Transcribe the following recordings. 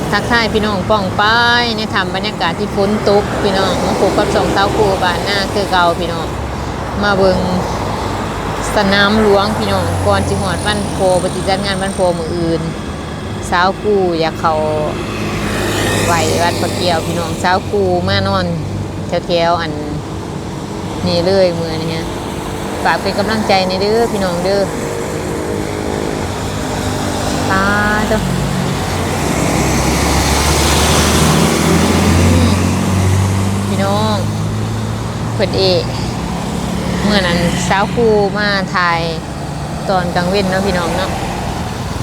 บทักทายพี่น้องป้องป้ายในทำบรรยากาศที่ฝนตกพี่น้องมาปลูกกับสองเต้าคูบ้านหน้าคือเก่าพี่น้องมาเบิงสนามหลวงพี่น้องก่อนจิหอดบ้านโพปฏิจัดงานบ้านโพมืออื่นสาวกูอยากเขาไหววัดปะเกียวพี่น้องสาวกูมานอนแถวๆอันนี่เลยมือนี่ฮะฝากเป็นกำลังใจในเด้อพี่น้องเด้อตาเด้อ พี่น้อง เพิ่นเอกเมื่อนั้นสาวคูมาถ่ายตอนกลางเว้นเนาะพี่น้องเนาะ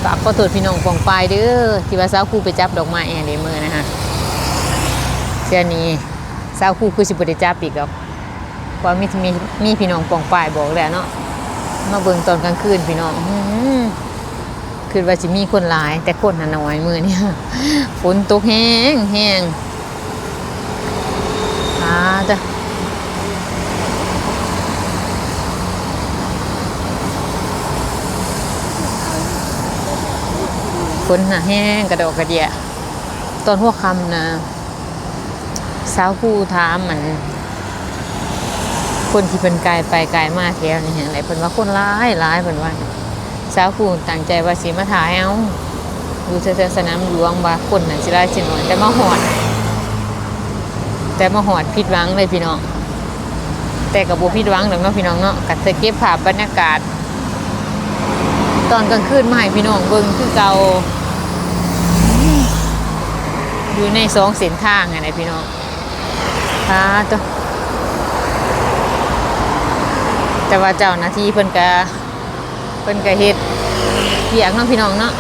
ฝากขอโทษพี่น้องปองปลายเด้อที่ว่าสาวคูไปจับดอกไม้แอนเดมือนะฮะเชื่อนี้สาวคูคือสิบ่ได้จับอีกหรอกเพรามีมีมีพี่น้องปองปลายบอกแล้วเนาะมาเบิ่งตอนกลางคืนพี่น้องคือว่าสิมีคนหลาย แต่คนน่ะน้อยมื้อนี้ฝนตกแห้งแห้งอ่าจ้ะ ฝนหนาแห้งกระดอกกระเดียตอนหัวคำนะสาวผู้ถามมัน คนที่เป็นกายไปกายมาแถวนี่ฮะไหนเพิ่นว่าคนร้ายร้ายเพิ่นว่าสาวผู้ตั้งใจว่าสิมาถ่ายเอาอยู่เทื่อสนามหลวงว่าคนน่ะสิร้ายสิหน่อยแต่มาหอด แต่มาหอดผิดหวังเลยพี่น้องแต่กับบัผิดหวังหรอกเนาะพี่น้องเนาะกัดเก็บภาพบรรยากาศ ตอนกลางคืนมาให้พี่น้องเบิ่งคือเก่าอยู่ในสองเส้นทางไงนพี่น้องค่ะตัวแต่ว่าเจ้าหน้าที่เพิ่นก็เพิ่นก็เฮ็ดเปียกเนาะพี่น้องเนาะ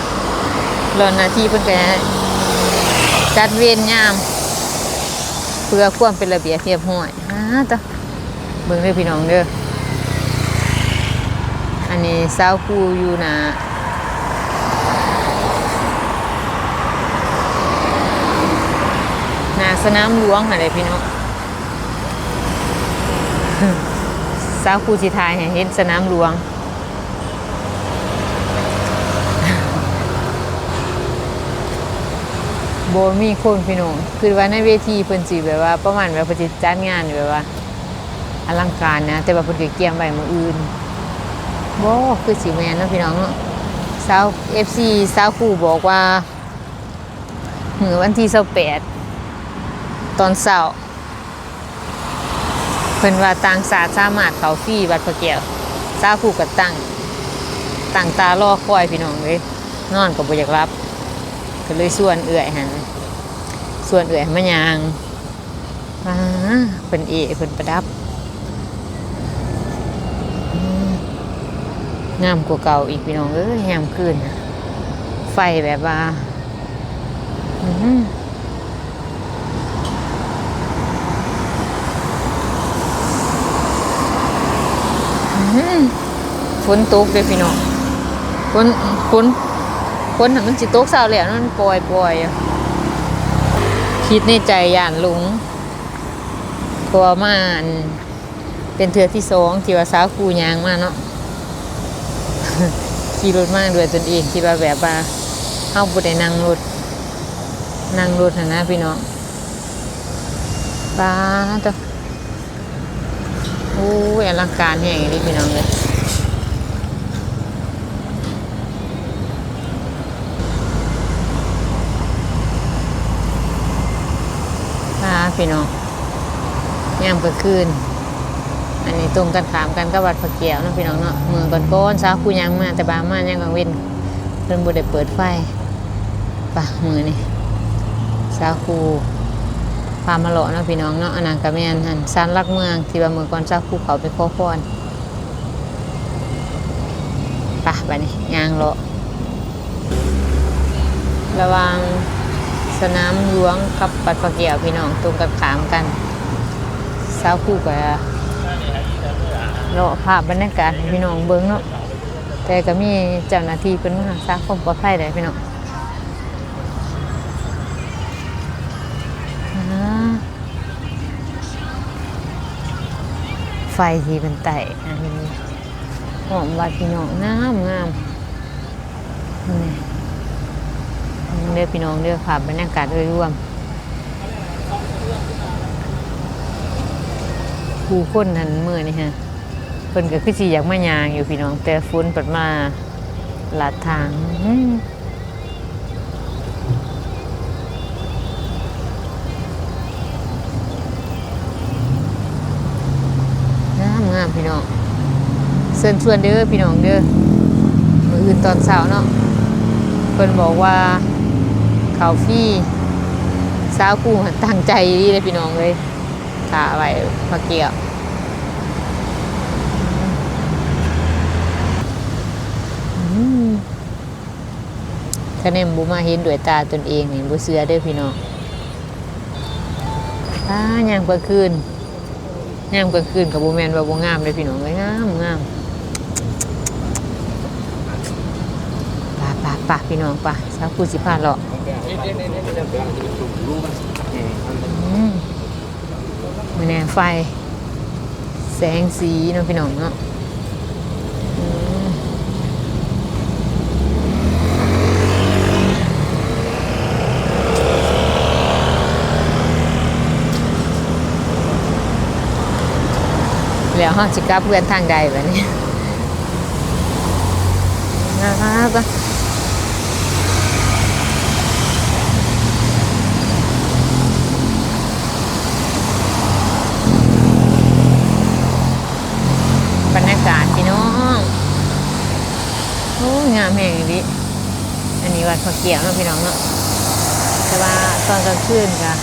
รอนหน้าที่เพิ่นก็จัดเวรยาม เพื่อความเป็นระเบียบเรียบร้อยอ่าต่อเบิ่งเด้อพี่น้องเด้อ อันนี้เสาคูอยู่นะหนาสนามหลวงค่ะเลยพี่น้องสาคูสิทายให้เห็นสนามหลวงโบมีคนพี่น้องคือว่าในเวทีเพิ่นสิแบบว่า ประมาณแบบเพิ่นสิจัดงานแบบว่า อลังการนะ แต่ว่าเพิ่นก็เกี่ยมไว้มื้ออื่น บ่คือสิแมนเนาะพี่น้องเนาะสาว FC สาวคู่บอกว่ามือวันที่28ตอนเช้าเพิ่นว่าต่างชาติสามารถเขาฟรีวัดพระแก้วสาวคู่ก็ตั้งตั้งตารอคอยพี่น้องเลยนอนก็บ่อยากรับ ก็เลยส่วนเอื่อยหันส่วนเอื่อยมายางอ่าเป็นเอเป็นประดับ งามกว่าเก่าอีกพี่น้องเอ้ยงามขึ้นไฟแบบว่าอื้อหืออื้อหือฝนตกเลยพี่น้องฝนฝนคนมันสิตกเศร้าแล้วนั่นปล่อยปล่อยคิดในใจย่านลุงเพราะว่ามานเป็นเทือที่สองที่ว่าสาวคูยางมาเนาะ ขี่รถมากด้วยตนเองคิดว่าแบบว่าเฮาบ่ได้นั่งรถนั่งรถนะนะพี่น้องป้าตัวโอ้ยอลังการแห่งนี้พี่น้องเลยค่ะพี่น้องยามกลางคืน อันนี้ตรงกันขามกันกับวัดพระเกียวเนาะพี่น้องเนาะเมืองก่อนก้นสาวคูยังมาแต่บามายังกังเว้นเพิ่นบ่ได้เปิดไฟปะมือนี่สาวคูพามาเลาะเนาะพี่น้องเนาะอนนั้นก็แม่นหั่นซานลักเมืองที่ว่าเมืองก่อนสาวคูเขาไปขอพรปะบัดนี้ยางเลาะระวังสนามหลวงกับปัดปะเกียวพี่น้องตรงกันขามกันสาวคู่กับ เลาะภาพบรรยากาศให้พี่น้องเบิ้งเนาะแต่ก็มีเจ้าหน้าที่เป็นมารักษาความปลอดภัยได้พี่น้องไฟที่เป็นไต่อันนี้หอมวัดพี่น้องงามงามนี่โอ้เด้อพี่น้องเด้อภาพบรรยากาศโดยรวมผู้คนหันมือนี่ฮะ เพิ่นก็คือสิอยากมายางอยู่พี่น้อง แต่ฝนปัดมาลาดทางงามงามพี่น้องเชิญชวนเด้อพี่น้องเด้อมื้ออื่นตอนเช้าเนาะเพิ่นบอกว่าเขาฟรีสาวกูตั้งใจดีเลยพี่น้องเลยถ่าไว้มาเกี่ยว อืม คะแนนบุมาเห็นด้วยตาตนเองนี่บุเสือเด้อพี่น้องอ่ายามกลางคืนยามกลางคืนกับบุแมนว่าบุงามเลยพี่น้องเลยงามงามป่าป่าป่าพี่น้องป่าสาวผู้สิพาเลาะอืมมือแนไฟ แสงสีเนาะพี่น้องเนาะอืม แล้ว ห้องจิกลับเพื่อนทางใดแบบนี้นะครับบรรยากาศพี่น้องโอ้งามแห่งดิอันนี้วัดพระเกี่ยวเนาะพี่น้องเนาะแต่ว่าตอนกลางคืนกะ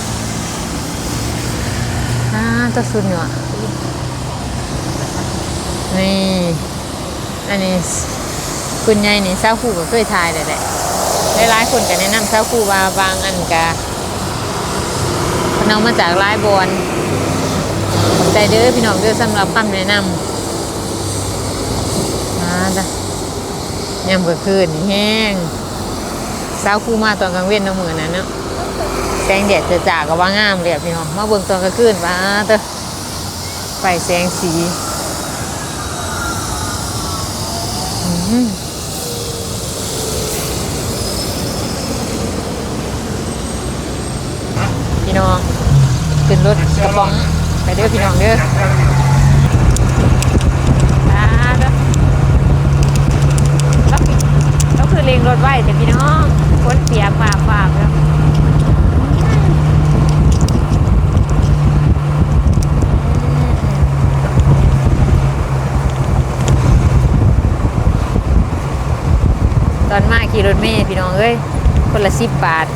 อ่าตัวสุดเนาะ นี่ อันนี้คุณยายนี่เศร้าคู่ก็เคยทายเลยแหละหลายๆคนก็แนะนำเศร้าคู่ว่าบางอันกะพน้องมาจากลายบอลใจเด้อพี่น้องเด้อสำหรับคำแนะนำมาจ้ะยามเบื่อคืนแห้งเศร้าคู่มาตอนกลางเว้นน้ำมือนั้นเนาะแสงแดดจะจากก็ว่างามเลยพี่น้องมาเบิ่งตอนกลางคืนว่าเตอไฟแสงสี อืม พี่น้องขึ้นรถกระป๋อง ไปเด้อพี่น้องเด้อเด้อแล้วแล้วคือเลงรถไว้แต่พี่น้องคนเปียกฝากฝากแล้ว อนมาขี่รถเมย์พี่น้องเอ้ยคนละสิบบาท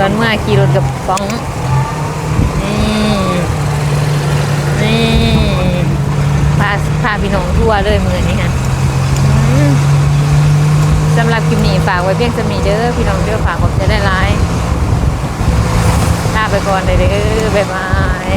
ตอนเมาขี่รถกับฟองนี่นี่พาพาพี่น้องทั่วเลยมือนี้ฮะสำหรับคลิปนี้ฝากไว้เพียงสมีเด้อพี่น้องเด้อฝากผมจะได้ไลน์ลาไปก่อนเลยเด้อบ๊ายบาย